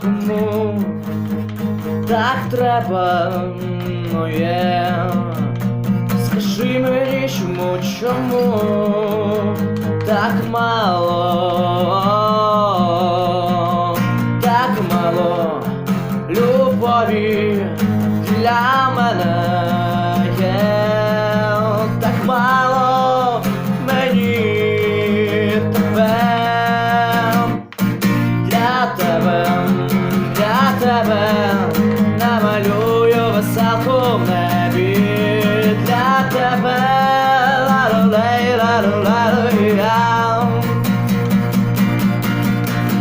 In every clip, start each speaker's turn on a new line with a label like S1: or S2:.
S1: кому так треба моє, скажи мені, чому, чому так мало, так мало любові для мене. Для тебе, для тебе намалюю веселку в небі. Для тебе ла-ла-лей,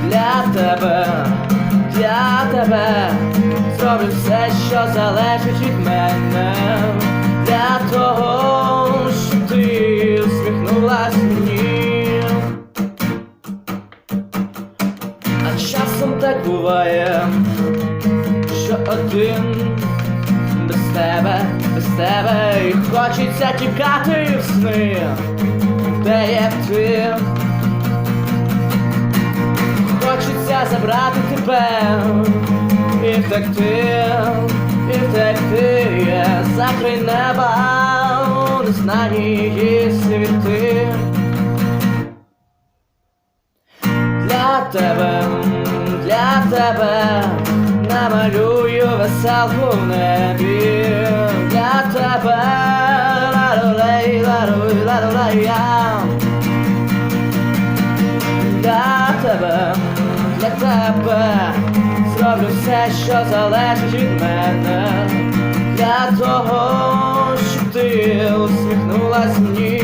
S1: для тебе, для тебе зроблю все, що залежить від мене, для того, щоб ти усміхнулась так буває, що один без тебе, без тебе і хочеться тікати в сни, де є ти. Хочеться забрати тебе і втекти, і втекти, закрий неба у незнані її світи. Для тебе, тебе намалюю веселку в небі. Для тебе ла-ла-лей, ла-ла-лей, ла-ла-лей, я. Для тебе, для тебе зроблю все, що залежить від мене. Для того, щоб ти усміхнулась мені.